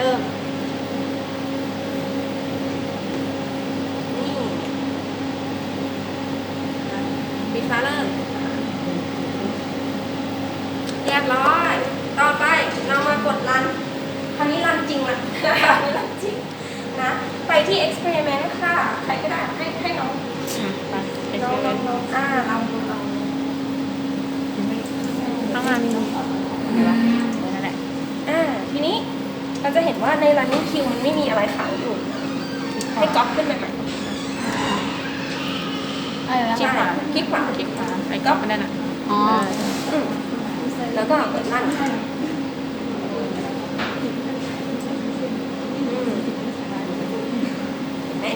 เดิมนี่ปิดฟ้าเลยเรียบร้อย ต่อไปเรามากดรัน คราวนี้รันจริงละคราวนี้รันจริงนะ ไปที่ experiment ค่ะ ใครก็ได้ ให้ให้น้องไปไปน้องเชื่อน้องน้องอ่าเราดูเราต้องงานนี้นั่นแหละ อ่า ทีนี้ เราจะเห็นว่าใน running queue มันไม่มีอะไรขายอยู่ ให้ก๊อปขึ้นไปใหม่ อะไรนะใช่คลิกขวาคลิกขวาไปก๊อปไปนั่นอะอ๋ออืมแล้วก็กดลั่นอืมเห็นไหม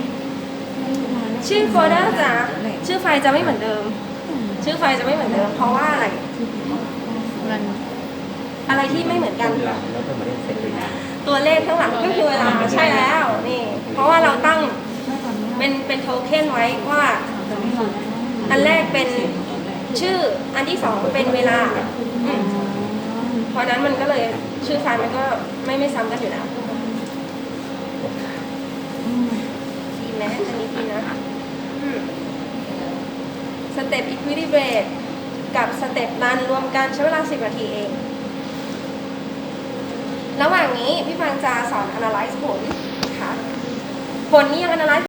ชื่อโฟลเดอร์จะชื่อไฟล์จะไม่เหมือนเดิม ชื่อไฟล์จะไม่เหมือนเดิม เพราะว่าอะไร มัน อะไรที่ไม่เหมือนกันหลังแล้วก็มาเล่นเสร็จเลยนะตัวเลขข้างหลังก็คือเวลาใช่แล้วนี่ เพราะว่าเราตั้งเป็นเป็นโทเค็นไว้ว่า อันแรกเป็นชื่ออันที่สองเป็นเวลาอืมเพราะฉะนั้นมันก็เลยชื่อไฟล์มันก็ไม่ไม่ซ้ำกันอยู่แล้วดีไหมอันนี้ดีนะอืมสเต็ป equity rate กับสเต็ปรันรวมกันใช้เวลา 10 นาทีเอง ระหว่างนี้พี่ฟังจะสอน analyze ผลนะคะผลนี้ยัง analyze